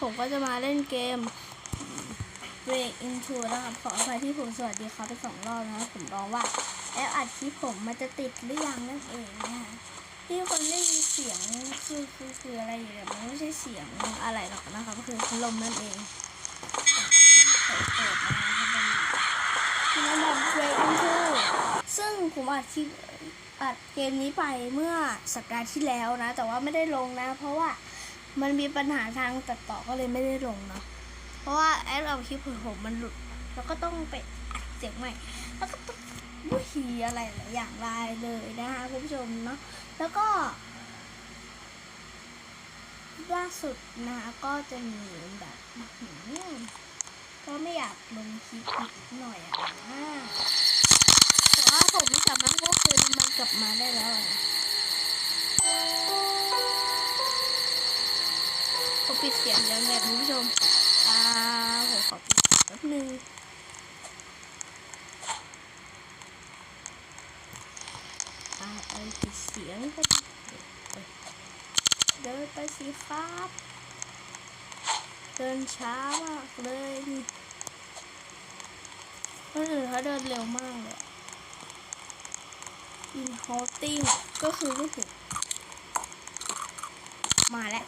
ผมก็จะมาเล่นเกม Break Into นะครับ ขออภัยที่ผมสวัสดีครับไปสองรอบนะครับผมร้องว่าแอปอัดคลิปผมมันจะติดหรือยังนั่นเองนะคะที่คนได้ยินเสียงคือคือคืออะไรอยู่เนี่ยมันไม่ใช่เสียงอะไรหรอกนะครับก็คือพัดลมนั่นเองเปิดเปิดมาที่มันบอก Break Into ซึ่งผมอัดคลิปอัดเกมนี้ไปเมื่อสัปดาห์ที่แล้วนะ แต่ว่าไม่ได้ลงนะ เพราะว่า มันมีปัญหาทางตัดต่อก็เลยไม่ได้ลงเนาะ เพราะว่าแอดเอาคลิปผมมันหลุด แล้วก็ต้องไปอัดเสียงใหม่ แล้วก็ต้องวิธีอะไรหลายอย่างรายเลยนะคะคุณผู้ชมเนาะ แล้วก็ล่าสุดนะคะก็จะมีแบบก็ไม่อยากลงคลิปอีกหน่อยอะนะแต่ว่าผมไม่สามารถก็คืนมันกลับมาได้แล้วอะ ผมปิดเสียงแล้วเนี่ยคุณผู้ชมอ่าผมขอปิดแป๊บนึงอ่าไปปิดเสียงกันเดินไปสิครับเดินช้ามากเลยคนอื่นเขาเดินเร็วมากเลยอินโฮตติ้งก็คือลูกเห็บมาแล้ว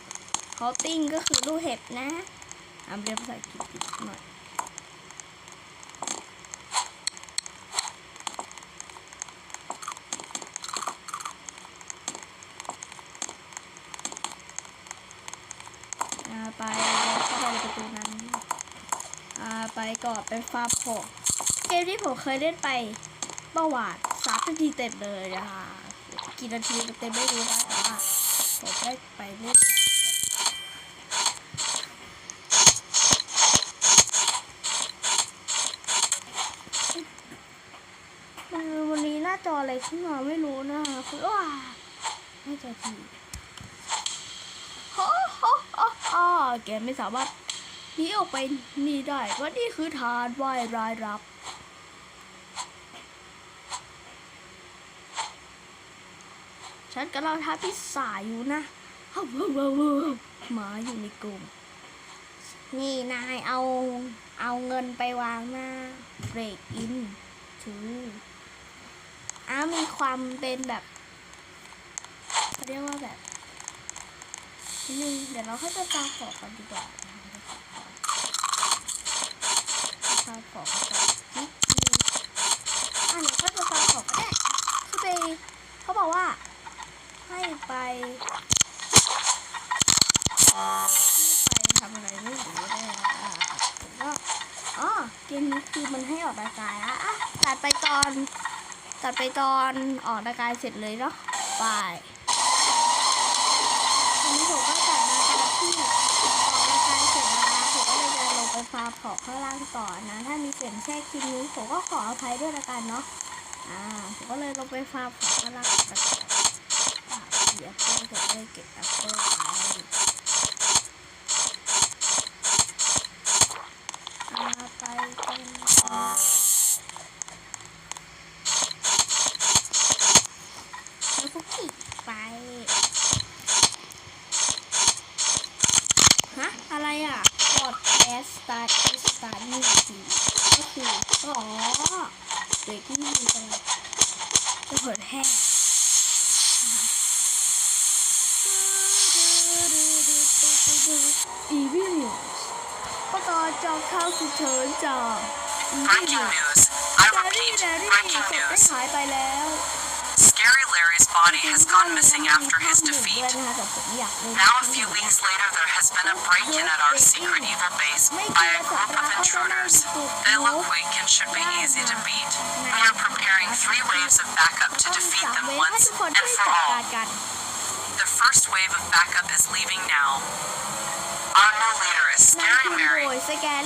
โฮติ้งก็คือลูกเห็บนะอ่านเรียนภาษาอังกฤษอีกหน่อยไปเข้าไปในประตูนั้นไปก่อนไปฟาร์มเกมที่ผมเคยเล่นไปเมื่อวานสามนาทีเต็มเลยนะคะกี่นาทีเต็มไม่รู้นะแต่ว่าผมได้ไปเล่นวันนี้หน้าจออะไร ขึ้นมาไม่รู้นะคือว้าหน้าจอทีฮ่าฮ่าฮ่าฮ่าแกไม่สามารถหนีออกไปนี่ได้เพราะนี่คือทานไหวรายรับฉันกำลังทำพิซซ่าอยู่นะฮ่าว้าวว้าวว้าวหมาอยู่ในกลุ่ม นี่นายเอาเอาเงินไปวางหน้าเบรกอินถื อ้ามีความเป็นแบบเรียกว่าแบบนึงเดี๋ยวเราค่อยไปฟังของกันดีกว่าฟังของกันนิดนึงอะเดี๋ยวค่อยไปฟังของก็ได้คือไปเขาบอกว่า ให้ไปให้ไปทำอะไรไม่รู้ได้อะผมก็อ๋อเกมนี้คือมันให้ออกรายการอะอะตัดไปตอน ตัดไปตอนออกราการเสร็จเลยเนาะไปวันนี้ผมก็ตัดมาตอนที่ออกราการเสร็จแล้วนะผมก็เลยจะลงไปฟาร์มของข้างล่างก่อนนะ ถ้ามีเสียงแช่คลิปนี้ผมก็ขออภัยด้วยละกันเนาะ อ่า ผมก็เลยลงไปฟาร์มของข้างล่างก่อนอ่าเดี๋ยวเพื่อนผมได้เก็บแอปเปิ้ลไปอ่าไปกัน จะเปิดแห้งอีวิลประกอบจอเข้าสุเฉินจากอีวิ Breaking ล news. แด I รี่ repeat, แดรี่ breaking ศพได้ news. หายไปแล้ว Scary Larry's body has gone missing after his defeat. Now, a few weeks later, there has been a break in at our secret evil base by a group of intruders. They look weak and should be easy to beat. We are preparing three waves of backup to defeat them once and for all. The first wave of backup is leaving now. Our new leader is Scary Mary.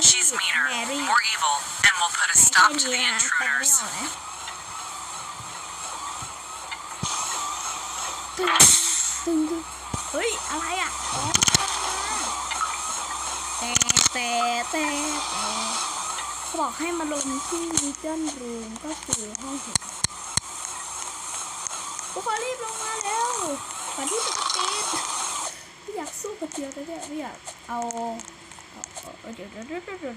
She's meaner, more evil, and will put a stop to the intruders. ตึงตึงตึงเฮ้ย อะไรอ่ะอ๋อแต่แต่แต่แต่เขาบอกให้มาลงที่ Little Room ก็คือห้องเห็น ทุกคนรีบลงมาแล้วก่อนที่จะติดไม่อยากสู้คนเดียวนะเนี่ยไม่อยากเอาเดี๋ยวเดี๋ยวเดี๋ยวเดี๋ยว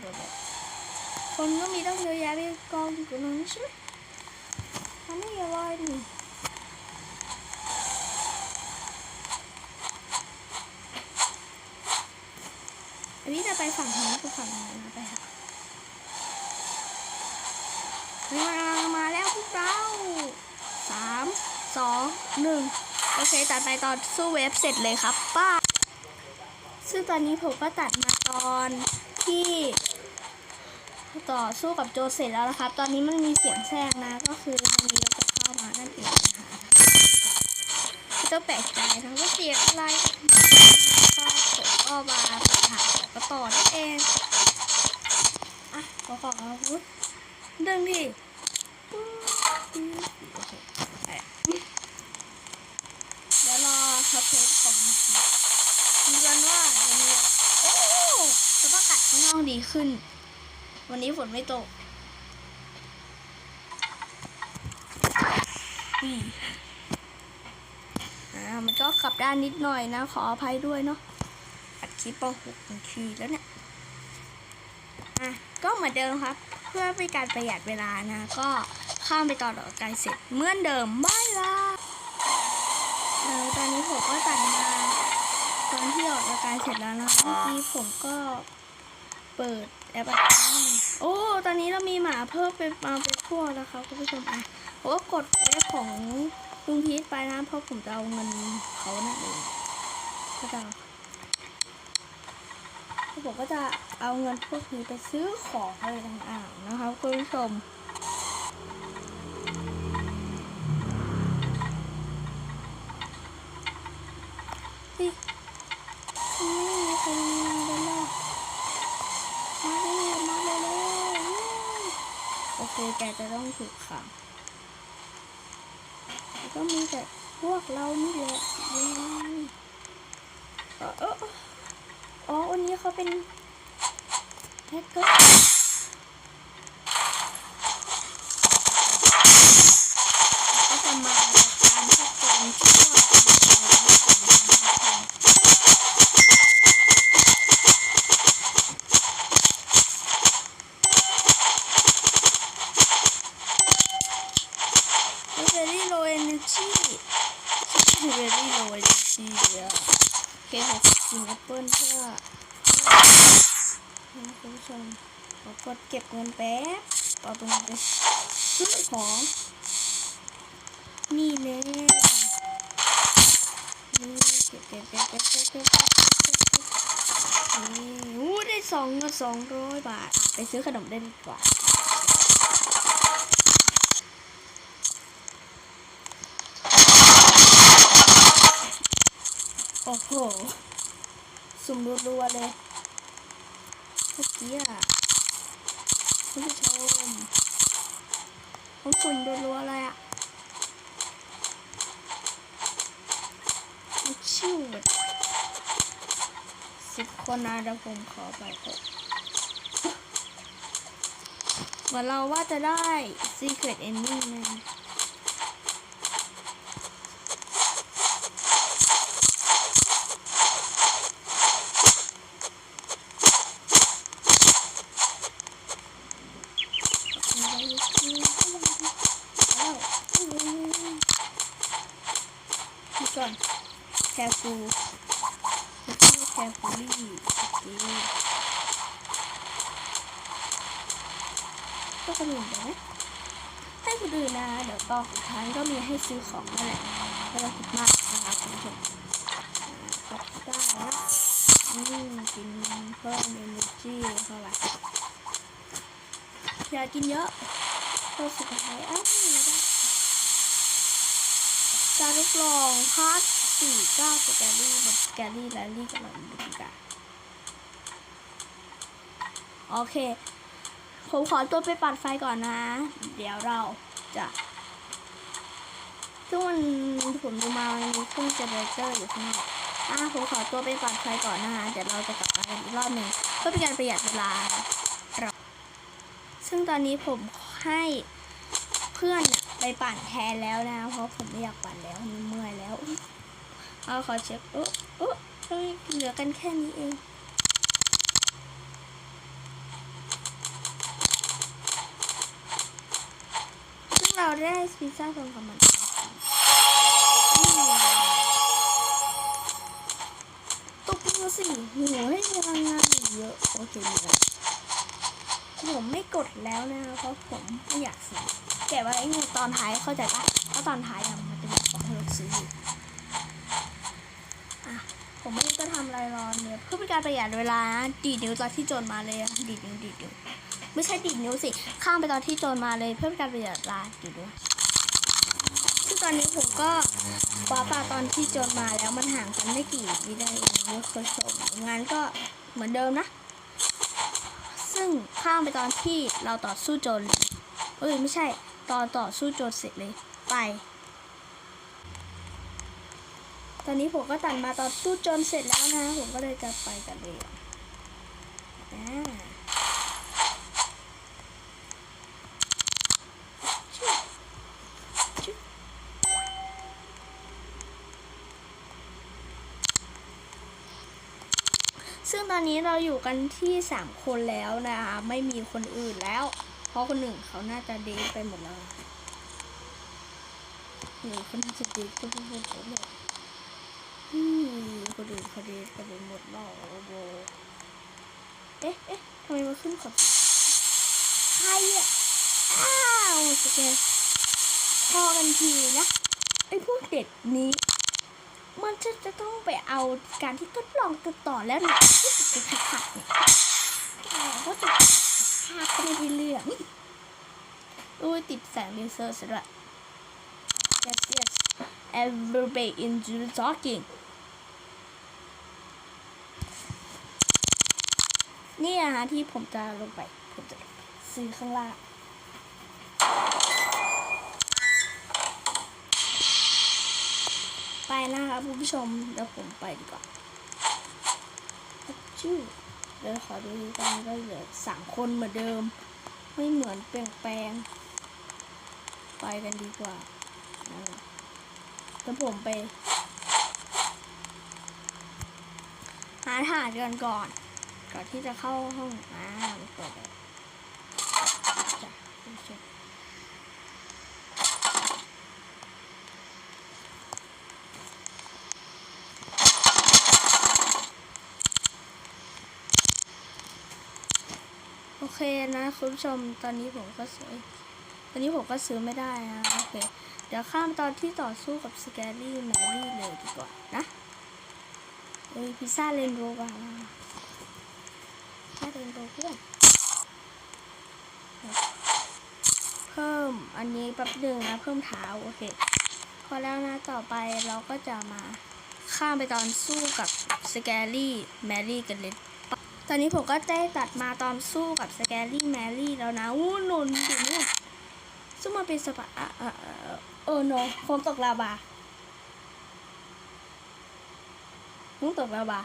คนก็มีตั้งเยอะแยะไปกองอยู่ตรงนั้นใช่ไหมมันไม่อะไรนี่อันนี้จะไปฝั่งนู้นคือฝั่งนู้นนะไปค่ะมามาแล้วพวกเราสาม สองหนึ่งโอเคตัดไปตอนสู้เว็บเสร็จเลยครับป้า ซึ่งตอนนี้ผมก็ตัดมาตอนที่ ต่อสู้กับโจเสร็จแล้วนะครับ ตอนนี้มันมีเสียงแทรกนะ ก็คือมันมีรถเข้ามานั่นเองนะคะไม่ต้องแปลกใจนะว่าเสียงอะไรก็ผมก็มาปัญหาก็ต่อนั่นเองอะขอขออาวุธดึงดิโอเคไปเดี๋ยวรอทับเพจของมันทีดูกันว่าวันนี้โอ้สภาพอากาศข้างนอกดีขึ้น วันนี้ฝนไม่ตกนี่อ่ามันก็กลับด้านนิดหน่อยนะ ขออภัยด้วยเนาะอัดคลิปปหกนาทีแล้วเนี่ยอะก็เหมือนเดิมครับ เพื่อเป็นการประหยัดเวลานะ ก็ข้ามไปต่อต่อไกลเสร็จเหมือนเดิมบายลา เออตอนนี้ผมก็ตัดมาตอนที่ออกราการเสร็จแล้วนะเมื่อกี้ผมก็เปิดแอปอัดคลิปโอ้ ตอนนี้เรามีหมาเพิ่มเป็นมาเป็นพวกแล้วครับคุณผู้ชมอะผมก็กดเลขของลุงพีทไปนะเพราะผมจะเอาเงินเขานั่นเองก็จะเอาแล้วผมก็จะเอาเงินพวกนี้ไปซื้อของอะไรต่างๆนะครับคุณผู้ชม นี่มีคนมาแล้วนะมาเลยมาเลยเลยโอเค แกจะต้องถูกขังแล้วก็มีแต่พวกเรานี่แหละยเออเอออ๋อวันนี้เขาเป็นแฮกเกอร์ก็จะมาจากการแฮกเกอร์ที่ว่าเป็นอะไรไม่เป็น very low energy very low energy อะโอเคผมกินแอปเปิ้ลเพื่อให้คุณผู้ชมขอ กดเก็บเงินแป๊บตรงนี้ไปซื้อของ นี่แน่นี่เก็บเก็บเก็บเก็บเก็บเก็บเก็บนี่อู้ได้สองก็สองร้อยบาท ไปซื้อขนมได้ดีกว่าโอ้โหสุ่มรัวๆเลยเมื่อกี้อะ คุณผู้ชมผมสุ่มรัวๆเลยอะมันชิวแบบสิบคนนะเดี๋ยวผมขอไปเถอะเหมือนเราว่าจะได้ Secret Ending นะ นี่ก่อน แคฟูแล้วก็แคฟูรี่โอเคก็คนอื่นเดี๋ยวนะให้คนอื่นนะ เดี๋ยวต่อสุดท้ายก็มีให้ซื้อของนั่นแหละไม่ต้องคิดมากนะคะคุณผู้ชมก็ได้นะอืมกินเพิ่มเอเนอร์จีเท่าไหร่อย่ากินเยอะตัวสุดท้ายอ้าวไม่ได้การทดลองพาร์ท สี่เก้าสแกลลี่บนสแกลลี่แลลี่กับเราดูกันโอเค ผมขอตัวไปปัดไฟก่อนนะ เดี๋ยวเราจะซึ่งมันผมดูมามันมีเครื่องเจเนเรเตอร์อยู่ข้างนอกอะผมขอตัวไปปัดไฟก่อนนะคะเดี๋ยวเราจะกลับมากันอีกรอบหนึ่งเพื่อเป็นการประหยัดเวลาเราซึ่งตอนนี้ผมให้เพื่อนไปปั่นแทนแล้วนะ เพราะผมไม่อยากปั่นแล้วมันเมื่อยแล้ว เอาขอเช็คโอ้โอ้เหลือกันแค่นี้เองซึ่งเราได้พิซซ่าตรงกับมันตุ๊กมาสิโหให้พลังงานเยอะ โอเคเลยผมไม่กดแล้วนะ เพราะผมไม่อยากซื้อแต่ว่าไอ้เงนตอนท้ายเข้าใจปะเพราะตอนท้ายอะมันเป็นของเราซื้อ ผมไม่ก็ทำอะไรรอเนี่ยเพื่อเป็นการประหยัดเวลานะดีดนิ้วตอนที่โจรมาเลยดีดนิ้วดีดนิ้วไม่ใช่ดีดนิ้วสิข้ามไปตอนที่โจรมาเลย เพื่อเป็นการประหยัดเวลาดีดนิ้วซึ่งตอนนี้ผมก็คว้าปลาตอนที่โจรมาแล้วมันห่างกันไม่กี่วินาทีเองคุณผู้ชมงานก็เหมือนเดิมนะ ซึ่งข้ามไปตอนที่เราต่อสู้โจรเลยเอ้ยไม่ใช่ตอนต่อสู้โจรเสร็จเลยไป ตอนนี้ผมก็ตัดมาตอนสู้จนเสร็จแล้วนะ ผมก็เลยจะไปกันเลยอ่าชึบชึบซึ่งตอนนี้เราอยู่กันที่สามคนแล้วนะคะไม่มีคนอื่นแล้ว เพราะคนหนึ่งเขาน่าจะเดทไปหมดแล้วหรือคนที่จะเดทไม่หมดเลย อืมคนอื่นเดทกันไปหมดแล้วโอโหเอ๊ะเอ๊ะทำไมมันขึ้นขอบใครอะ อ้าวสเกลพอกันทีนะ ไอ้พวกเด็กนี้ มันจะจะต้องไปเอาการที่ทดลองติดต่อแล้วนะที่ติดขัดขัดๆเนี่ยแต่ก็ติดภาพก็ไม่ได้เรื่องอุ้ยติดแสงเลเซอร์ซะด้วย yes yes everybody into the talking นี่อะฮะที่ผมจะลงไป ผมจะซื้อข้างล่างไปนะครับคุณผู้ชมเดี๋ยวผมไปดีกว่าชื่อเดี๋ยวขอดูกันก็เหลือสามคนเหมือนเดิม ไม่เหมือนเปลี่ยนแปลง ไปกันดีกว่าเดี๋ยวผมไป หาถ่านกันก่อน ก่อนที่จะเข้าห้องอ่าเปิดเลยจ้ะคุณผู้ชมโอเคนะคุณผู้ชมตอนนี้ผมก็ซื้อตอนนี้ผมก็ซื้อไม่ได้นะโอเค เดี๋ยวข้ามตอนที่ต่อสู้กับสแกรี่แมรี่เลยดีกว่านะเอ้ยพิซซ่าเรนโบว์ว่า รนโบว์เพื่อนเพิ่มอันนี้แป๊บหนึ่งนะ เพิ่มเท้าโอเค พอแล้วนะต่อไปเราก็จะมาข้ามไปตอนสู้กับสแกรี่แมรี่กันเลยตอนนี้ผมก็ได้ตัดมาตอนสู้กับสแกรี่แมรี่แล้วนะอู้นนอยู่นู่นซึ่งมันเป็นสปะอะอ่อเออโนโฟมตกลาวามุ้งตกลาวา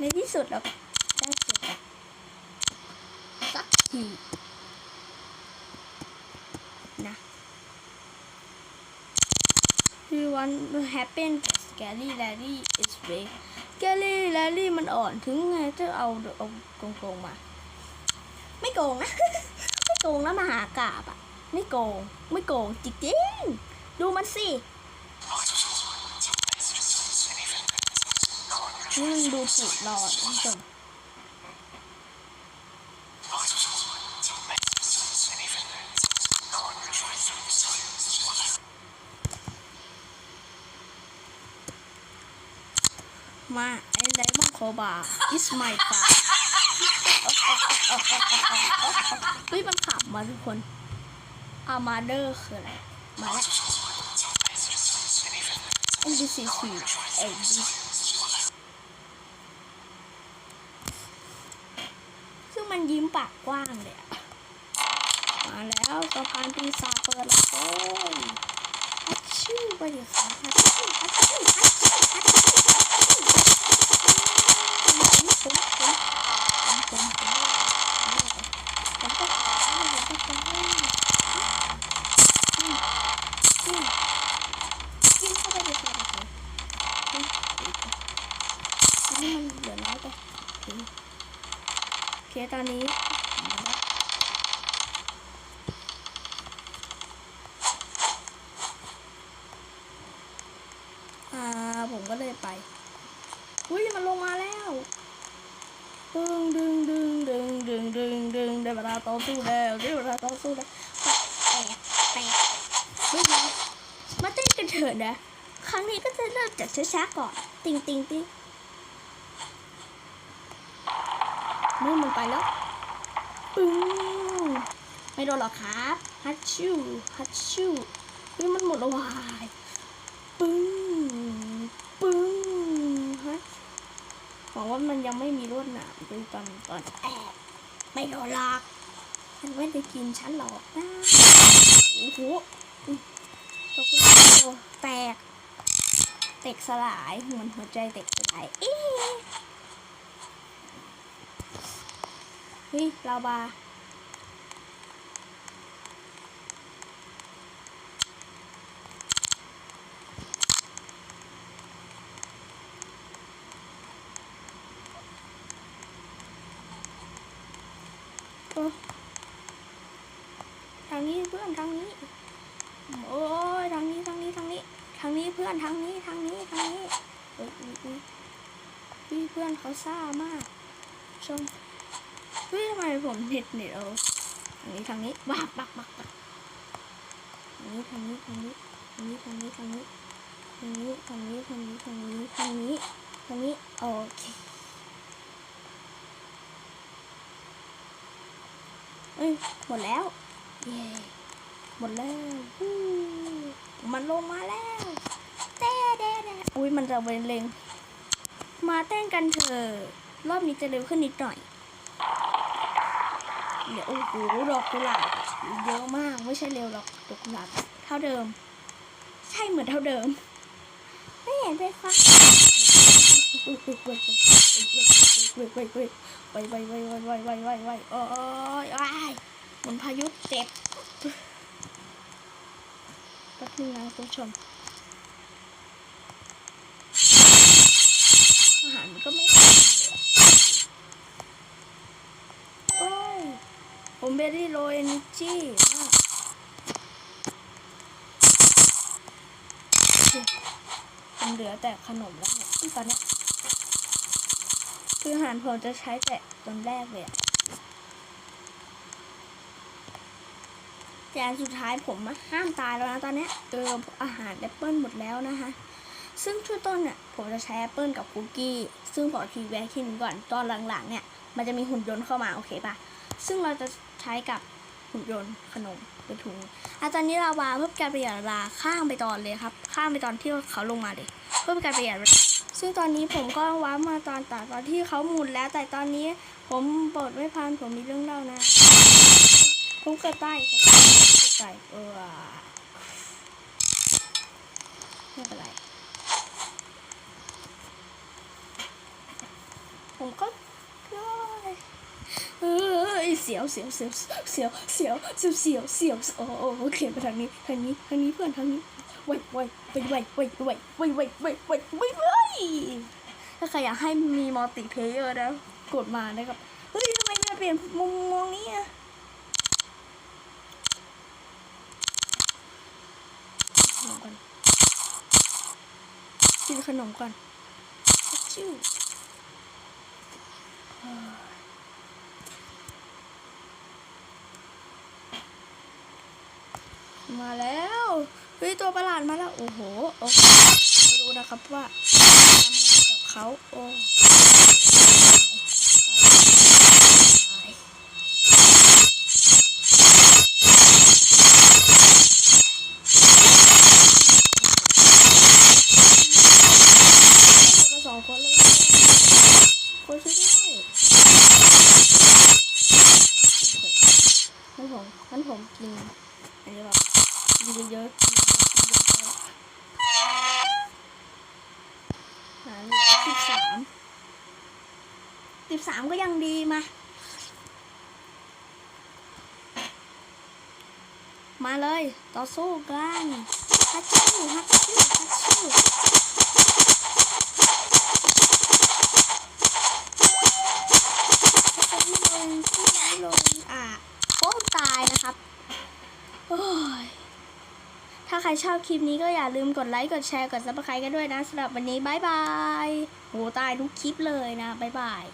ในที่สุดเราก็ได้เจอกันสักทีนะ You want to happen Scary Larry is way Scary Larry มันอ่อนถึงไงจะเอาเอาโกงๆมา ไม่โกงนะ ไม่โกงนะมาหากาบอะ ไม่โกง ไม่โกงจริงๆดูมันสิ นี่มันดูผูดหลอดคุณผู้ชมมาไอ้ไดมอนด์โคบา is my f a เฮ้ยมันขับมาทุกคนอามาเดอร์คืออะไร มาแล้ว NBC คือ AD ซึ่ง มันยิ้มปากกว้างเลยมาแล้วสะพานปีศาจเปิดแล้วโอ้ยฮัชชิวไปดิค่ะฮัชชิวฮัชชิวฮัชชิวฮัชชิ่งฮัชชิ่งผมผมผมผมผมผมจิ้มเข้าไปดิค่ะ การนี้ผมก็เลยไปอุ้ยมันลงมาแล้ว ดึงดึงดึงดึงดึงดึงดึงได้เวลาต่อสู้แล้วได้เวลาต่อสู้แล้วแปะแปะไม่ดีมาเต้นกันเถอะนะ ครั้งนี้ก็จะเริ่มจากช้าๆก่อน ติงติงติง นู่มันไปแล้วปึ้งไม่โดนหรอครับฮัตชูฮัตชูเฮ้ยมันหมดแล้ววายปึ้งปึ้งฮะหวังว่ามันยังไม่มีรวดหนามดูตอนตอนแอบไม่โดนหรอกมันไม่ได้กินฉันหรอกนะโอ้โหอุ๊ยตกลูกแตกเตกสลายเหมือนหัวใจเตกสลายเอ๊ะ เฮ้ยลาวาทางนี้เพื่อนทางนี้ โอ้ยทางนี้ทางนี้ทางนี้ ทางนี้เพื่อนทางนี้ทางนี้ทางนี้เอ้ยอุ๊ยอุ๊ยพี่เพื่อนเขาซ่ามากชม เฮ้ยทำไมผมเน็ตเน็ตเอาทางนี้ทางนี้บักบักบักบักทางนี้ทางนี้ทางนี้ทางนี้ทางนี้ทางนี้ทางนี้ทางนี้ทางนี้ทางนี้ทางนี้ทางนี้โอเคเอ้ยหมดแล้วเย้หมดแล้วมันลงมาแล้วเต้เด้เด้อุ้ยมันจะเป็นเลงมาเต้นกันเถอะรอบนี้จะเร็วขึ้นนิดหน่อย เดี๋ยวโอ้โหดอกกุหลาบเยอะมากไม่ใช่เร็วหรอกดอกกุหลาบเท่าเดิม ใช่เหมือนเท่าเดิมไม่เห็นเลยค่ะไปไปไปไปไปไปไปไปโอ้ยอ้ยมือนพายุเจ็บแป๊บนึงนะคุณผู้ชมอาหารมันก็ไม่ดีเลยโอ้ย ผมเบรี่โรเอเนจีมากผมเหลือแต่ขนมแล้วเนี่ยตอนนี้คืออาหารผมจะใช้แต่ตอนแรกเลยอะแต่อันสุดท้ายผมห้ามตายแล้วนะตอนนี้เอออาหารแอปเปิลหมดแล้วนะคะ ซึ่งช่วงต้นเนี่ยผมจะใช้แอปเปิลกับคุกกี้ ซึ่งขอทีแวะคิดก่อนตอนหลังๆเนี่ย มันจะมีหุ่นยนต์เข้ามาโอเคปะซึ่งเราจะ ใช้กับหุ่นยนต์ขนมเป็นถุงอาตอนนี้เราวาเพื่อการประหยัดเวลาข้ามไปตอนเลยครับ ข้ามไปตอนที่เขาลงมาเลยเพื่อการประหยัดเวลาซึ่งตอนนี้ผมก็ว้ามาตอนต่ตอนที่เขาหมุนแล้ว แต่ตอนนี้ผมปลดไม่พันผมมีเรื่องเล่านะผมเกิดใต้ผมเกิดใต้เออไม่เป็นไรผมก็ เอ้ยเสียวเสียวเสียวเสียวเสียวเสียวเสียวเสียวโอ้โอ้โอเคไปทางนี้ทางนี้ทางนี้เพื่อนทางนี้ไว้ไว้ไปไว้ไว้ไว้ไว้ไว้ไว้ไว้ไว้ไว้ถ้าใครอยากให้มีมัลติเพลเยอร์นะกดมานะครับเฮ้ยทำไมมันเปลี่ยนมุมมองนี้อะขนมก่อนกินขนมก่อนชิว มาแล้วเฮ้ยตัวประหลาดมาแล้ว โอ้โห โอเคไม่รู้นะครับว่าทำอะไรกับเขาโอ้ตายเหลือกันสองคนเลยคนช่วยด้วยงั้นผมงั้นผมกิน อันนี้แบบกินเยอะๆกินเยอะๆกินเยอะๆ หาเหลือสิบสามสิบสามก็ยังดีมา มาเลย ต่อสู้กันฮัตชิวฮัตชิวฮัตชิวฮัตชิวลงที่ไหนลงอะโอ้งตายนะครับ โอ้ย ถ้าใครชอบคลิปนี้ก็อย่าลืมกดไลค์ กดแชร์ กดซับสไครต์กันด้วยนะสำหรับวันนี้บายบายโหตายทุกคลิปเลยนะบายบาย